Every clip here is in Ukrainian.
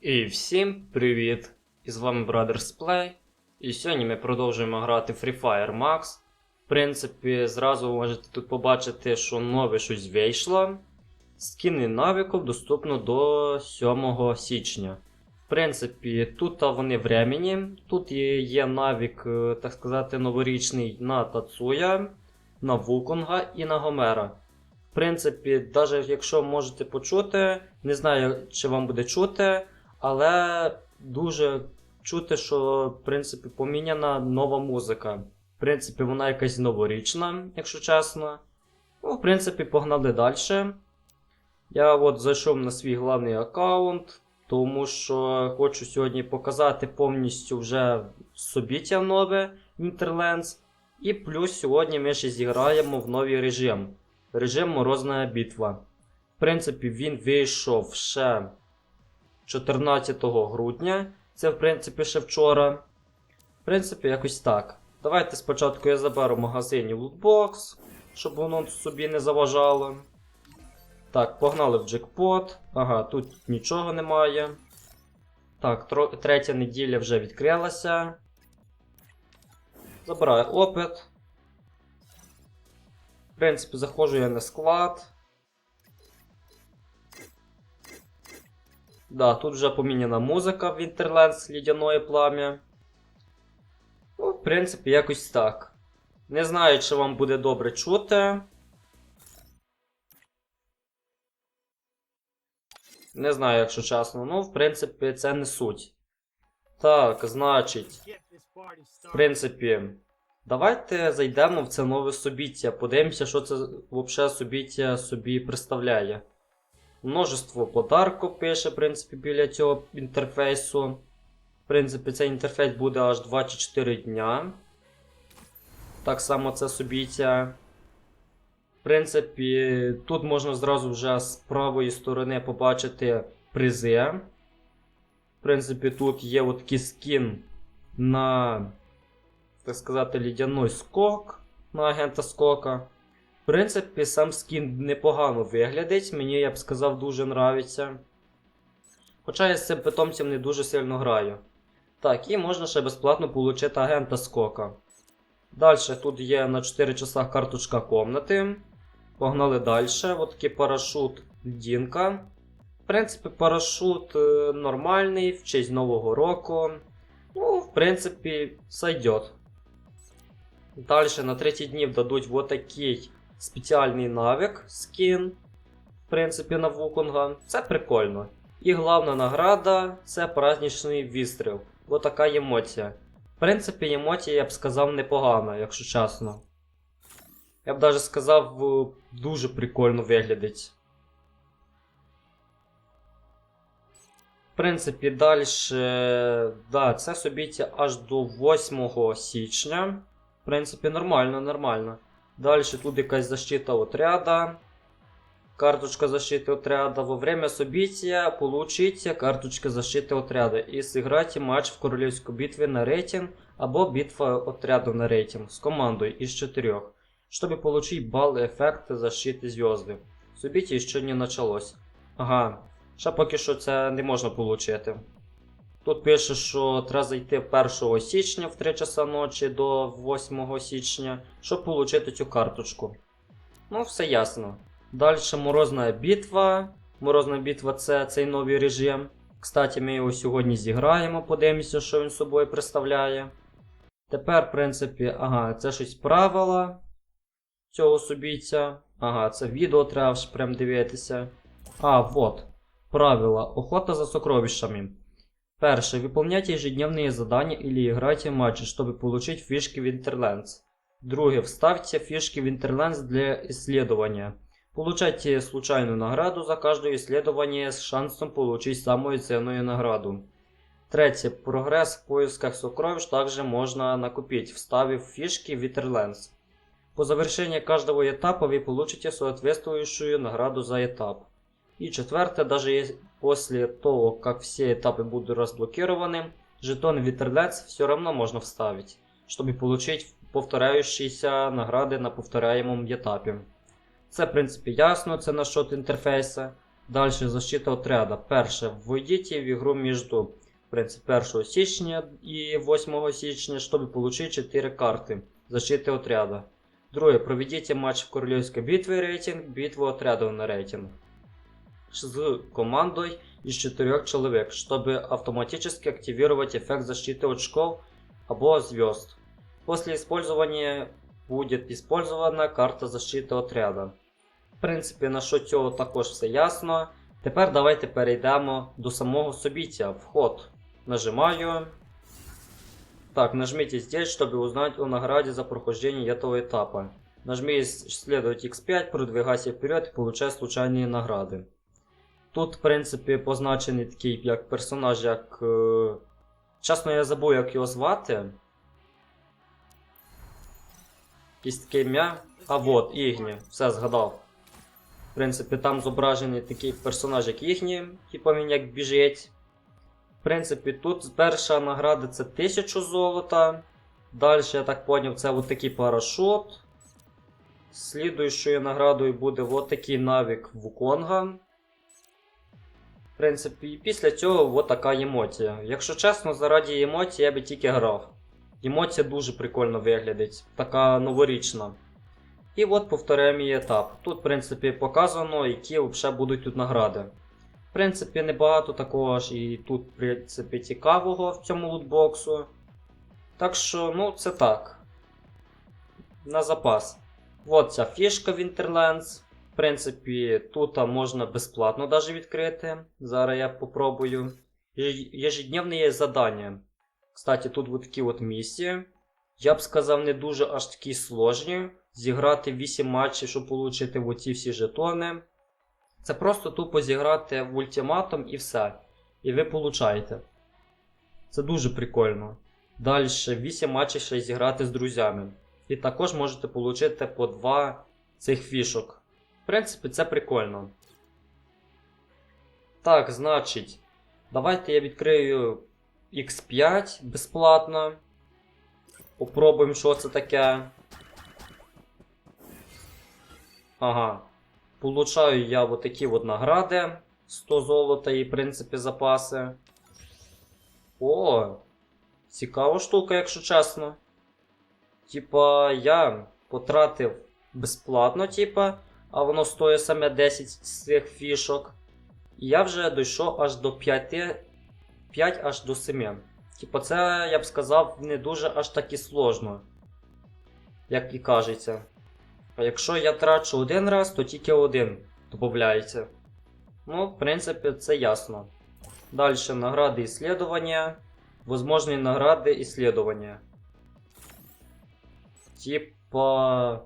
І всім привіт! І з вами Brothers Play. І сьогодні ми продовжуємо грати Free Fire Max. В принципі, зразу ви можете тут побачити, що нове щось вийшло. Скіни навиків доступно до 7 січня. В принципі, тут вони времені. Тут є, навік, е, так сказати, новорічний на Тацуя, на Вуконга і на Гомера. В принципі, навіть якщо можете почути, не знаю, чи вам буде чути, але дуже чути, що в принципі поміняна нова музика. В принципі, вона якась новорічна, якщо чесно. Ну, в принципі, погнали далі. Я от зайшов на свій главний аккаунт, тому що хочу сьогодні показати повністю вже собіття нове Interlands. І плюс сьогодні ми ще зіграємо в новий режим. Режим Морозна битва. В принципі, він вийшов ще 14 грудня. Це, в принципі, ще вчора. В принципі, якось так. Давайте спочатку я заберу в магазині лутбокс, щоб воно собі не заважало. Так, погнали в джекпот. Ага, тут нічого немає. Так, третя неділя вже відкрилася. Забираю опит. В принципі, заходжу я на склад. Да, тут вже поміняна музика в Interlands Лідяної плам'я. Ну, в принципі, якось так. Не знаю, чи вам буде добре чути. Не знаю, якщо чесно. Ну, в принципі, це не суть. Так, значить, в принципі, давайте зайдемо в це нове собіття. Подивимося, що це взагалі собіття собі представляє. Множество подарків пише, в принципі, біля цього інтерфейсу. В принципі, цей інтерфейс буде аж 24 дня. Так само це собіття. В принципі, тут можна зразу вже з правої сторони побачити призи. В принципі, тут є такий скін на, так сказати, лідяний скок на агента скока. Принципі, сам скін непогано виглядить, мені я б сказав, дуже нравиться. Хоча я з цим питомцем не дуже сильно граю. Так, і можна ще безплатно отримати агента скока. Далі тут є на 4 часа карточка комнати. Погнали далі. От такий парашут Дінка. В принципі, парашут е, нормальний, в честь Нового року. Ну, в принципі, сойдет. Далі на третій днів дадуть вот такий спеціальний навик скін. В принципі, на Вуконга. Це прикольно. І головна награда це праздничний відстріл. Ось така емоція. В принципі, емоція, я б сказав, непогана, якщо чесно. Я б навіть сказав, е, дуже прикольно виглядить. В принципі, далі. Да, це собіття аж до 8 січня. В принципі, нормально, нормально. Далі тут якась защита отряда. Карточка защиты отряда. Во время события получите карточка защиты отряда и сыграйте матч в королевской битве на рейтинг або битва отряду на рейтинг с командой из четырех, чтобы получить баллы эффекта защиты звезды. Событие еще не началось. Ага, ще поки що це не можна отримати. Тут пише, що треба зайти 1 січня в 3 часа ночі до 8 січня, щоб отримати цю карточку. Ну, все ясно. Далі Морозна битва. Морозна битва це цей новий режим. Кстати, ми його сьогодні зіграємо, подивимося, що він собою представляє. Тепер, в принципі, ага, це щось правила цього собіття. Ага, це відео треба прям дивитися. А, вот. Правила. Охота за сокровищами. Перше. Выполняйте ежедневные задания или играйте в матчи, чтобы получить фишки в Interlands. Друге. Вставьте фишки в Interlands для исследования. Получайте случайную награду за каждое исследование с шансом получить самую ценную награду. Третье. Прогресс в поисках сокровищ также можно накопить, вставив фишки в Interlands. По завершении каждого этапа вы получите соответствующую награду за этап. И четвертое, даже если после того, как все этапы будут разблокированы, жетон Витерлец все равно можно вставить, чтобы получить повторяющиеся награды на повторяемом этапе. Це, в принципі, ясно, це насчет інтерфейса. Далі защита отряда. Перше, введіть в ігру між в принципі, 1 січня і 8 січня, щоб отримати 4 карти защиты отряда. Друге, проведите матч в Королевской битве рейтинг, битву отрядов на рейтинг. С командой из 4 человек, чтобы автоматически активировать эффект защиты очков або звезд. После использования будет использована карта защиты отряда. В принципі, на що цього також все ясно. Тепер давайте перейдемо до самого собіття. Вход. Нажимаю. Так, нажмите здесь, чтобы узнать о награде за прохождение этого этапа. Нажми исследовать X5, продвигайся вперед и получай случайные награди. Тут, в принципі, позначений такий як персонаж, як. Е... Чесно, я забув, як його звати. Якесь таке ім'я. А вот, Ігні, все згадав. В принципі, там зображений такий персонаж, як Ігні, типу він як біжить. В принципі, тут перша награда це 1000 золота. Далі, я так поняв, це от такий парашут. Слідуючою наградою буде от такий навік Вуконга. В принципі, і після цього от така емоція. Якщо чесно, заради емоції я би тільки грав. Емоція дуже прикольно виглядить, така новорічна. І от повторяємо її етап. Тут, в принципі, показано, які взагалі будуть тут награди. В принципі, небагато такого ж і тут, в принципі, цікавого в цьому лутбоксу. Так що, ну, це так. На запас. От ця фішка Winterlands. Принципі, тут можна безплатно даже відкрити. Зараз я попробую. Ежедневне є задання. Кстати, тут от такі от місії. Я б сказав, не дуже аж такі сложні. Зіграти 8 матчів, щоб отримати оці всі жетони. Це просто тупо зіграти в ультиматум і все. І ви получаєте. Це дуже прикольно. Далі 8 матчів ще зіграти з друзями. І також можете отримати по 2 цих фішок. Принципі, це прикольно. Так, значить, давайте я відкрию X5 безплатно. Попробуємо, що це таке. Ага. Получаю я вот такі от награди. 100 золота і, в принципі, запаси. О! Цікава штука, якщо чесно. Типа, я потратив безплатно, типа, а воно стоїть саме 10 з цих фішок. І я вже дійшов аж до 5, 5 аж до 7. Типа, це, я б сказав, не дуже аж так і сложно. Як і кажеться. А якщо я трачу один раз, то тільки один додається. Ну, в принципі, це ясно. Далі награди исследования. Возможні награди исследования. Типа.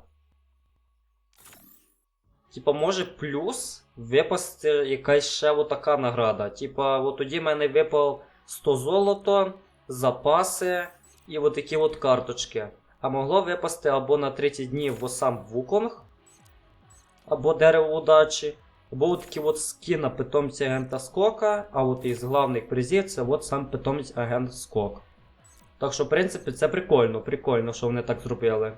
Типа, може плюс випасти якась ще отака награда. Типа, от тоді в мене випав 100 золото, запаси і отакі от карточки. А могло випасти або на 30 днів сам Вуконг, або дерево удачі, або от такі от скіна питомця агента Скока, а от із главних призів це от сам питомець агент Скок. Так що, в принципі, це прикольно, прикольно, що вони так зробили.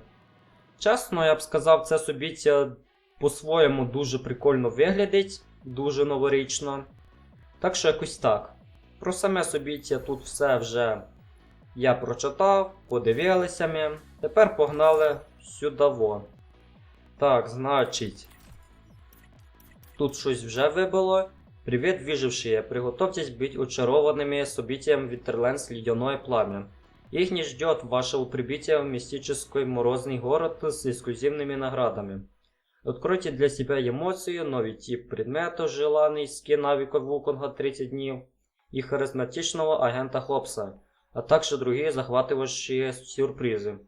Чесно, я б сказав, це собіття по-своєму дуже прикольно виглядить, дуже новорічно. Так що якось так. Про саме собіття тут все вже я прочитав, подивилися ми. Тепер погнали сюди. Так, значить. Тут щось вже вибило. Привіт, выжившие. Приготовьтесь быть очарованными событием Витерлендс Ледяное Пламя. Их не ждет вашего прибытия в мистический морозный город с эксклюзивными наградами. Откройте для себя эмоции, новый тип предметов, желанный скин Навика Вуконга 30 дней и харизматичного агента Хопса, а также другие захватывающие сюрпризы.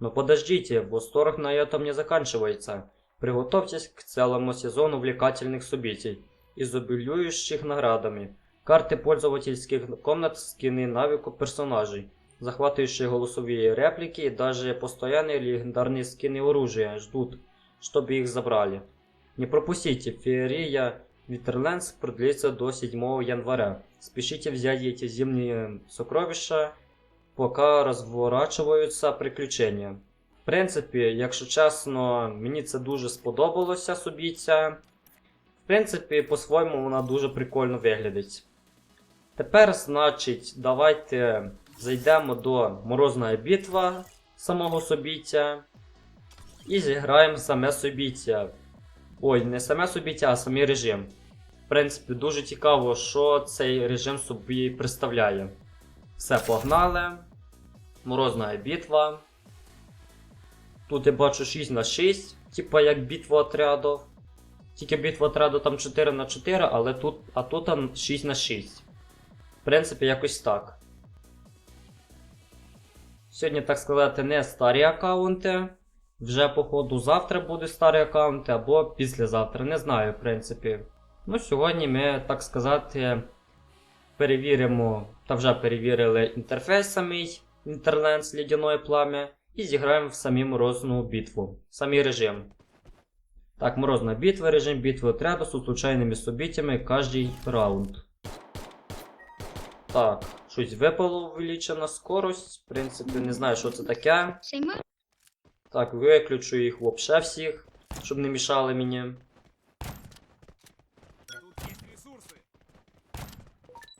Но подождите, восторг на этом не заканчивается. Приготовьтесь к целому сезону увлекательных событий, изобилующих наградами. Карты пользовательских комнат, скины навыку персонажей, захватывающие голосовые реплики и даже постоянные легендарные скины оружия ждут, чтобы их забрали. Не пропустите, феерия Витерлендс продлится до 7 января. Спешите взять эти зимние сокровища, поки розворачуються приключення. В принципі, якщо чесно, мені це дуже сподобалося собі ця. В принципі, по-своєму вона дуже прикольно виглядить. Тепер, значить, давайте зайдемо до Морозної битва самого собіття. І зіграємо саме собіття. Ой, не саме собіття, а самий режим. В принципі, дуже цікаво, що цей режим собі представляє. Все, погнали. Морозна битва. Тут я бачу 6 на 6, типа як битва отряду. Тільки битва отряду там 4 на 4, але тут, а тут там 6 на 6. В принципі, якось так. Сьогодні, так сказати, не старі аккаунти. Вже, походу, завтра будуть старі аккаунти або післязавтра, не знаю, в принципі. Ну, сьогодні ми, так сказати, перевіримо, та вже перевірили інтерфейс самий з лідяної плам'я і зіграємо в самі морозну битву, самий режим. Так, морозна битва, режим битви отряду з случайними событиями кожний раунд. Так, щось випало увеличена скорость. В принципі, не знаю, що це таке. Сейма? Так, виключу їх вообще всіх, щоб не мішали мені. Тут есть ресурсы.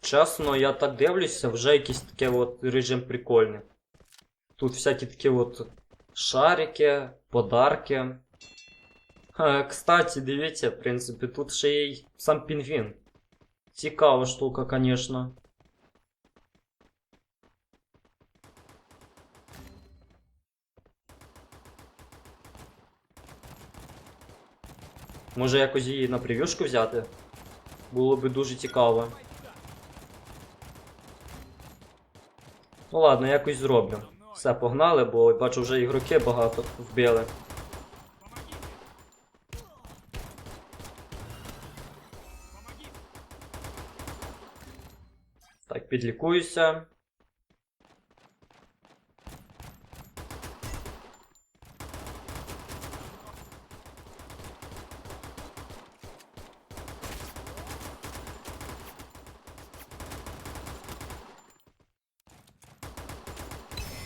Чесно, я так дивлюся, вже якийсь такий от режим прикольний. Тут всякі такі от шарики, подарки. Ха, кстати, дивіться, в принципі, тут ще є й сам пінгвін. Цікава штука, конечно. Може якось її на прев'юшку взяти? Було би дуже цікаво. Ну ладно, якось зроблю. Все, погнали, бо бачу вже ігроки багато вбили. Так, підлікуюся.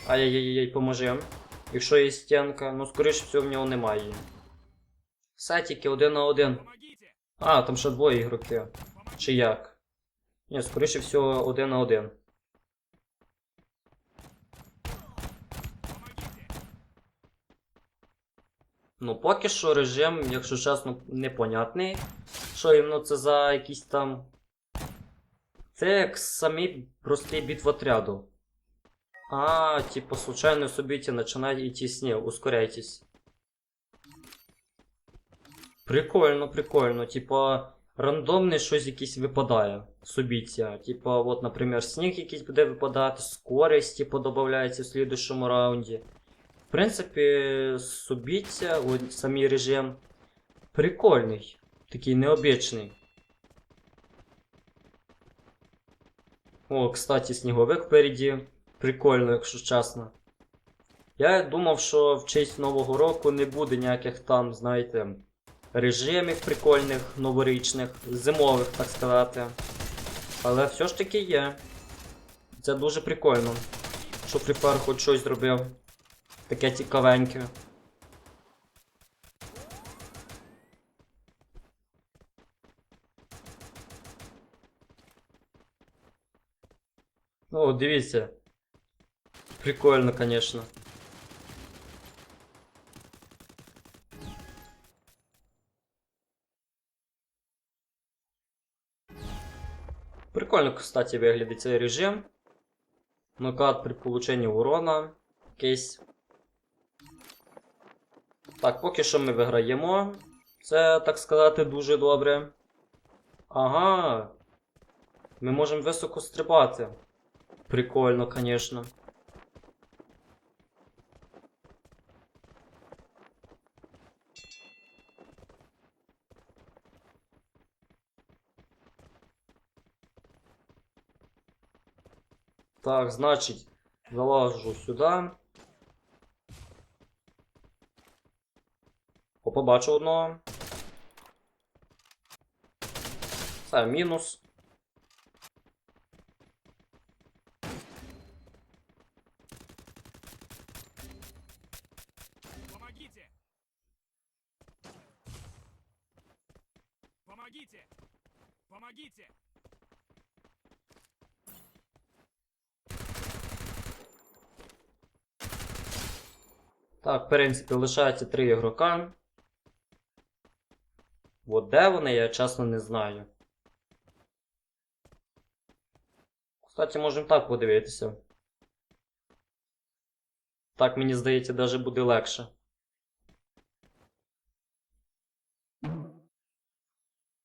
Ай-яй-яй, поможи. Якщо є стінка, ну скоріше всього в нього немає її. Один на один. А, там ще двоє ігроки. Чи як? Ні, скоріше всього один на один. Ну, поки що режим, якщо чесно, непонятний. Що іменно це за якісь там. Це як самі простий біт в отряду. А, типу, случайно события начинать идти с ней, ускоряйтесь. Прикольно, прикольно. Типа, рандомне щось якесь випадає. Собіття. Типа, от, наприклад, сніг якийсь буде випадати, скорість, типу, додається в слідущому раунді. В принципі, собіття, от, самий режим прикольний. Такий необічний. О, кстати, сніговик впереді. Прикольно, якщо чесно. Я думав, що в честь Нового року не буде ніяких там, знаєте, режимів прикольних, новорічних, зимових, так сказати. Але все ж таки є. Це дуже прикольно. Що Free хоч щось зробив. Таке цікавеньке. Ну, дивіться. Прикольно, конечно. Прикольно, кстати, виглядить цей режим. Нокаут при полученні урона. Якийсь. Так, поки що ми виграємо. Це, так сказати, дуже добре. Ага. Ми можемо високо стрибати. Прикольно, конечно. Так, значить, залажу сюди. О, побачу одного. Це. Помогите. Помогите. Помогите! Так, в принципі, лишається три ігрока. От де вони, я чесно не знаю. Кстати, можемо так подивитися. Так, мені здається, даже буде легше.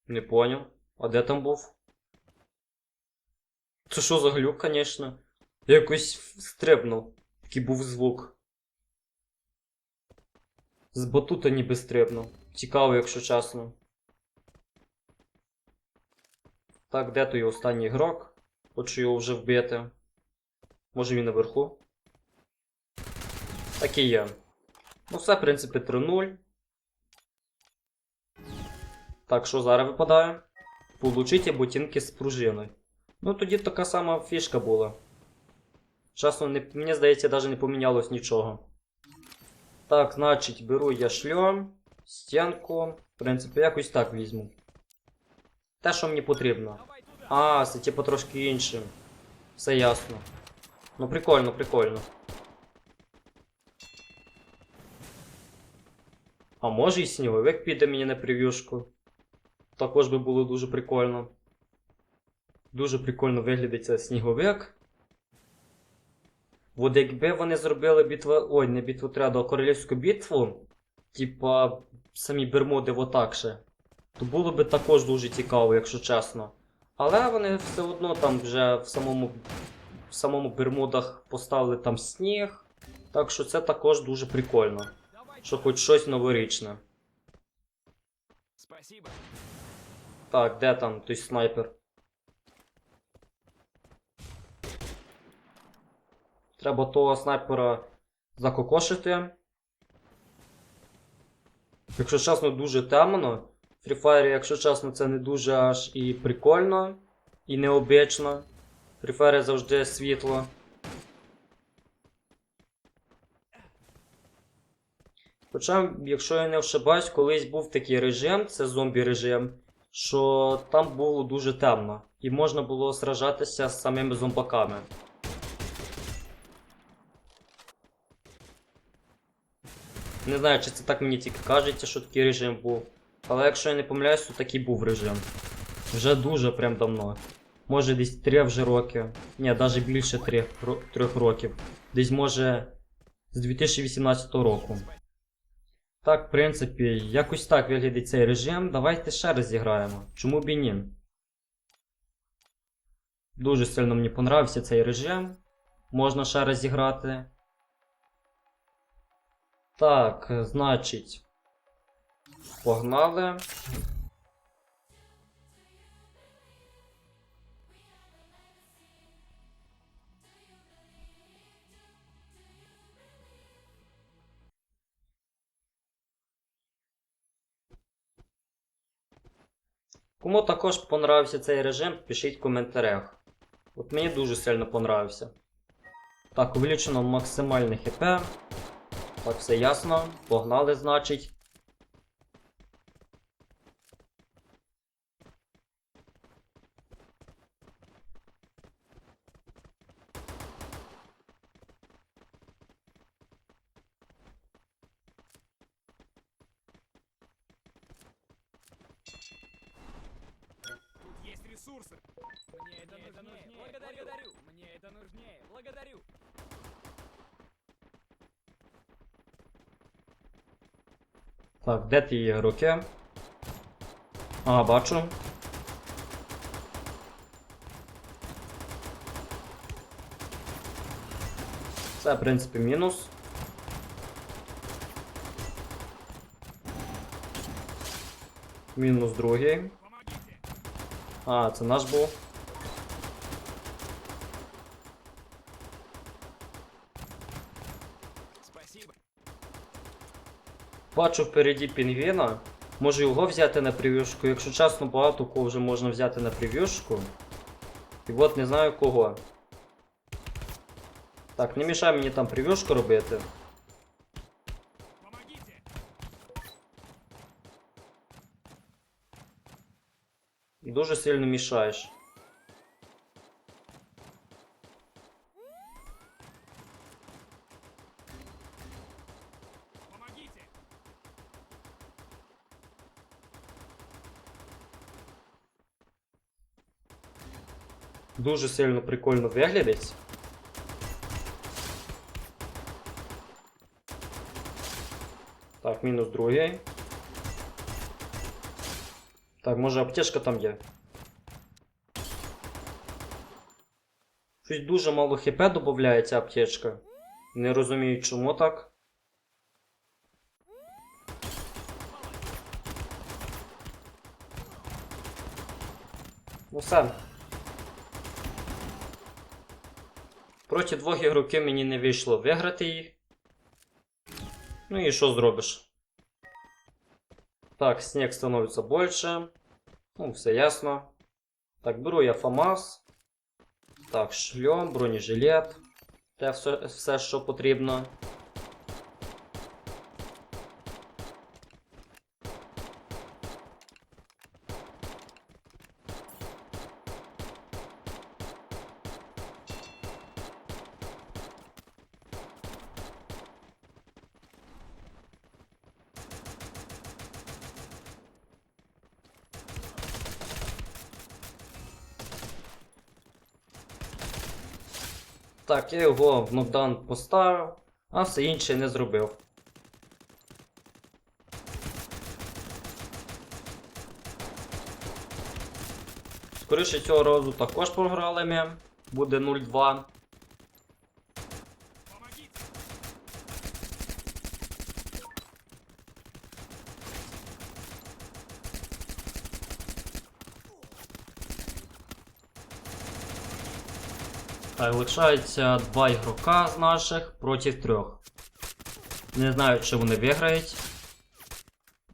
Не поняв. А де там був? Це що за глюк? Я якось стрибнув. Такий був звук. З батута ніби стрибнув. Цікаво, якщо чесно. Так, де той останній ігрок? Хочу його вже вбити. Може він наверху? Так і є. Ну все, в принципі, 3-0. Так, що зараз випадає? Получите ботинки з пружиною. Ну тоді така сама фішка була. Чесно, не, мені здається, навіть не помінялось нічого. Так, значить, беру я шльом, стінку. В принципі, якось так візьму. Те, що мені потрібно. А, це типу трошки іншим. Все ясно. Ну прикольно, прикольно. А може і сніговик піде мені на прев'юшку. Також би було дуже прикольно. Дуже прикольно виглядить сніговик. От якби вони зробили битву. Ой, не битву треба, а королівську битву. Типа самі Бермуди отак ще. То було би також дуже цікаво, якщо чесно. Але вони все одно там вже в самому, в самому Бермудах поставили там сніг. Так що це також дуже прикольно. Що хоч щось новорічне. Так, де там той снайпер? Треба того снайпера закокошити. Якщо чесно, дуже темно. Free Fire, якщо чесно, це не дуже аж і прикольно, і необично. Free Fire завжди світло. Хоча, якщо я не ошибаюсь, колись був такий режим, це зомбі режим, що там було дуже темно, і можна було сражатися з самими зомбаками. Не знаю, чи це так мені тільки кажеться, що такий режим був. Але якщо я не помиляюсь, то такий був режим. Вже дуже прям давно. Може десь 3 вже роки. Ні, навіть більше 3, 3 років. Десь може з 2018 року. Так, в принципі, якось так виглядає цей режим. Давайте ще раз зіграємо. Чому б і ні? Дуже сильно мені понравився цей режим. Можна ще раз зіграти. Так, значить. Погнали. Кому також понравився цей режим, пишіть в коментарях. От мені дуже сильно понравився. Так, увеличено максимальне хп. Так, все ясно. Погнали, значить. Де ті ігроки? Ага, бачу. Це, в принципі, мінус. Мінус другий. А, це наш був. Бачу впереді пінгвіна. Можу його взяти на прев'юшку. Якщо чесно, багато кого вже можна взяти на прев'юшку. І от не знаю кого. Так, не мішай мені там прев'юшку робити. Дуже сильно мішаєш. Дуже сильно прикольно виглядить. Так, мінус другий. Так, може аптечка там є. Щось дуже мало хп додається аптечка. Не розумію, чому так. Ну все. Проти двох ігроків мені не вийшло виграти їх. Ну і що зробиш? Так, снег становиться більше. Ну, все ясно. Так, беру я ФАМАС. Так, шльом, бронежилет. Те все, все, що потрібно. Так, я його в нокдаун поставив, а все інше не зробив. Скоріше цього разу також програли ми. Буде 0-2. Лишається два ігрока з наших проти трьох. Не знаю, чи вони виграють.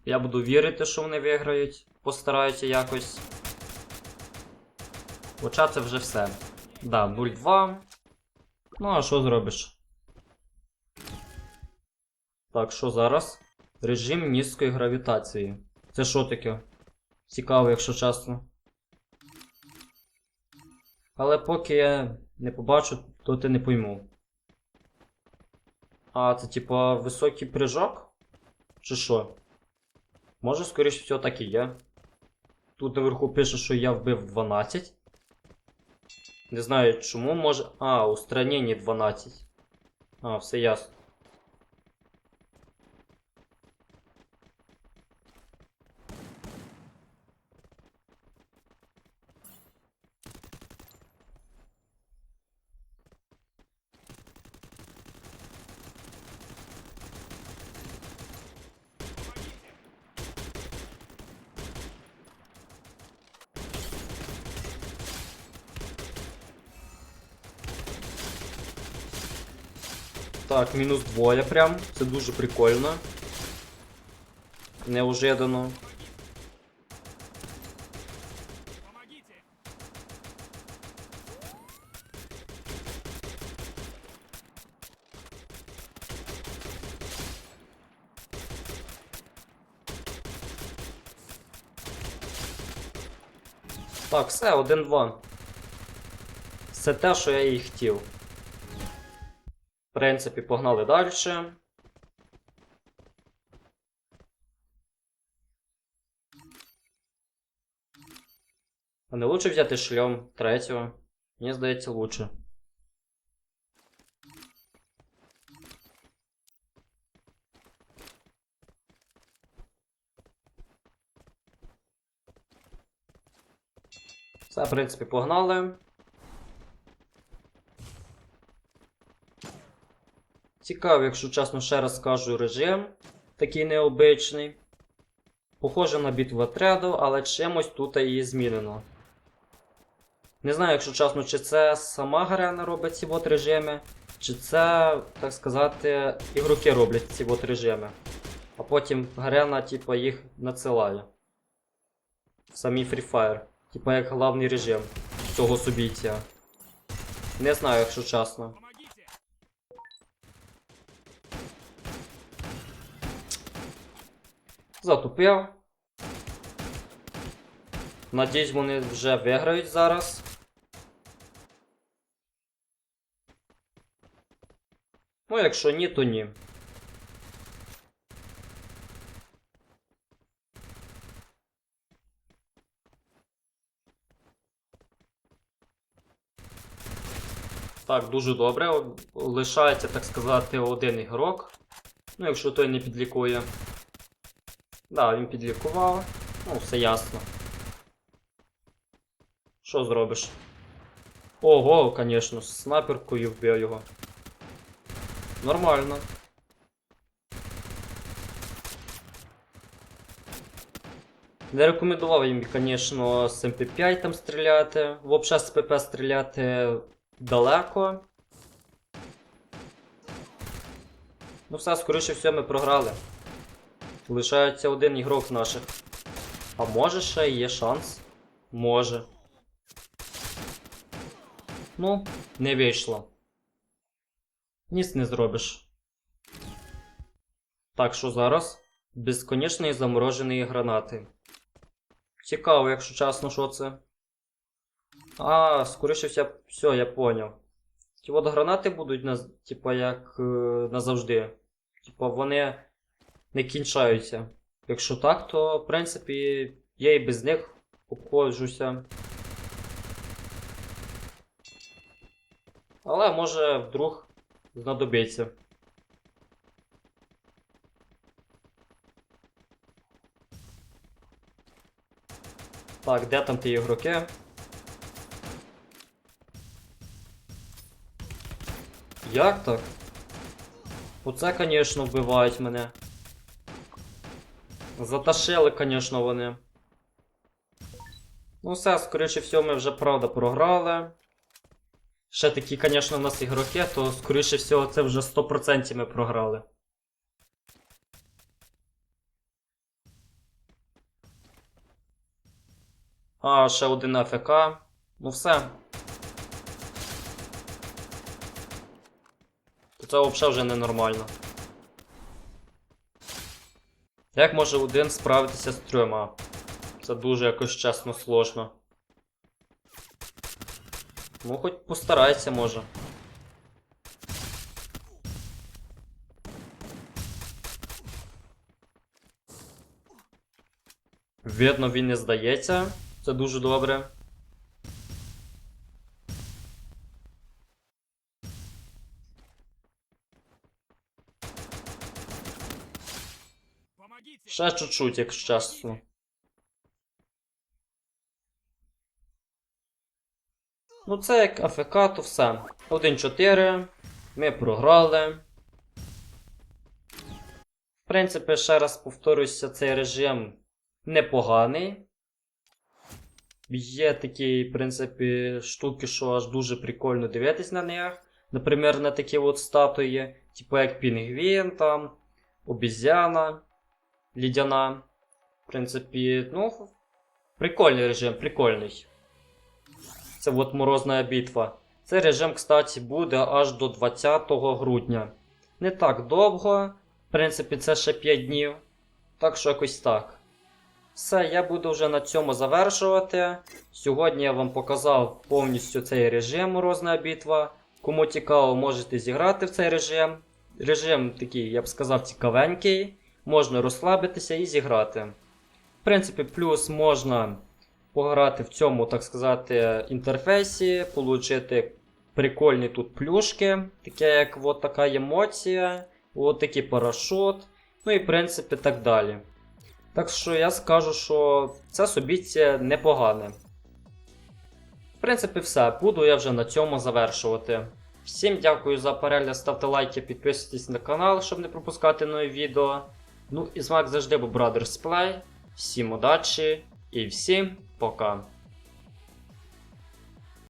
Я буду вірити, що вони виграють. Постараюся якось. Хоча це вже все. Да, 0-2. Ну, а що зробиш? Так, що зараз? Режим низької гравітації. Це що таке? Цікаво, якщо чесно. Але поки я не побачу, то ти не пойму. А, це типа високий прыжок? Чи що? Може, скоріше всього, так і є. Тут наверху пише, що я вбив 12. Не знаю чому, може. А, устранені 12. А, все ясно. Так, мінус двоє прям. Це дуже прикольно. Неожиданно. Так, все, 1-2. Це те, що я і хотів. Принципі, погнали далі. А не лучше взяти шльом третього? Мені здається, лучше. Все, в принципі, погнали. Цікаво, якщо чесно, ще раз скажу режим. Такий необичний. Похоже на битву отряду, але чимось тут її змінено. Не знаю, якщо чесно, чи це сама Гарена робить ці бот режими, чи це, так сказати, ігроки роблять ці бот режими. А потім Гарена, типа, їх надсилає. В самій Free Fire. Типа як головний режим цього субіття. Не знаю, якщо чесно. Затупив. Надіюсь, вони вже виграють зараз. Ну, якщо ні, то ні. Так, дуже добре. Лишається, так сказати, один ігрок. Ну, якщо той не підлікує. Да, він підлікував. Ну, все ясно. Що зробиш? Ого, звісно, з снайперкою вбив його. Нормально. Не рекомендував їм, звісно, з МП5 там стріляти. Взагалі з ПП стріляти далеко. Ну все, скоріше всього ми програли. Лишається один ігрок наших. А може ще є шанс? Може. Ну, не вийшло. Ніс не зробиш. Так, що зараз? Безконечної замороженої гранати. Цікаво, якщо чесно, що це. А, скоріше все, я поняв. Ті от гранати будуть на, типа, як е, назавжди. Типа, вони не кінчаються. Якщо так, то в принципі я і без них обходжуся. Але може вдруг знадобиться. Так, де там ті ігроки? Як так? Оце, звісно, вбивають мене. Заташили, звісно, вони. Ну все, скоріше всього, ми вже правда програли. Ще такі, звісно, у нас ігроки, то скоріше всього це вже 100% ми програли. А, ще один АФК. Ну все. Це взагалі вже ненормально. Як може один справитися з трьома? Це дуже якось чесно сложно. Ну, хоч постарайся, може. Видно, він не здається. Це дуже добре. Ще чуть-чуть, якщо чесно. Ну, це як АФК, то все. 1-4. Ми програли. В принципі, ще раз повторюся, цей режим непоганий. Є такі, в принципі, штуки, що аж дуже прикольно дивитись на них. Наприклад, на такі от статуї, типу як Пінгвін там, обізяна лідяна. В принципі, ну, прикольний режим, прикольний. Це от морозна битва. Цей режим, кстати, буде аж до 20 грудня. Не так довго. В принципі, це ще 5 днів. Так що якось так. Все, я буду вже на цьому завершувати. Сьогодні я вам показав повністю цей режим Морозна битва. Кому цікаво, можете зіграти в цей режим. Режим такий, я б сказав, цікавенький. Можна розслабитися і зіграти. В принципі, плюс можна пограти в цьому, так сказати, інтерфейсі, отримати прикольні тут плюшки, таке як от така емоція, от такий парашут, ну і в принципі так далі. Так що я скажу, що це собіття непогане. В принципі, все. Буду я вже на цьому завершувати. Всім дякую за перегляд, ставте лайки, підписуйтесь на канал, щоб не пропускати нові відео. Ну і з вами завжди був Brothers Play. Всім удачі і всім пока.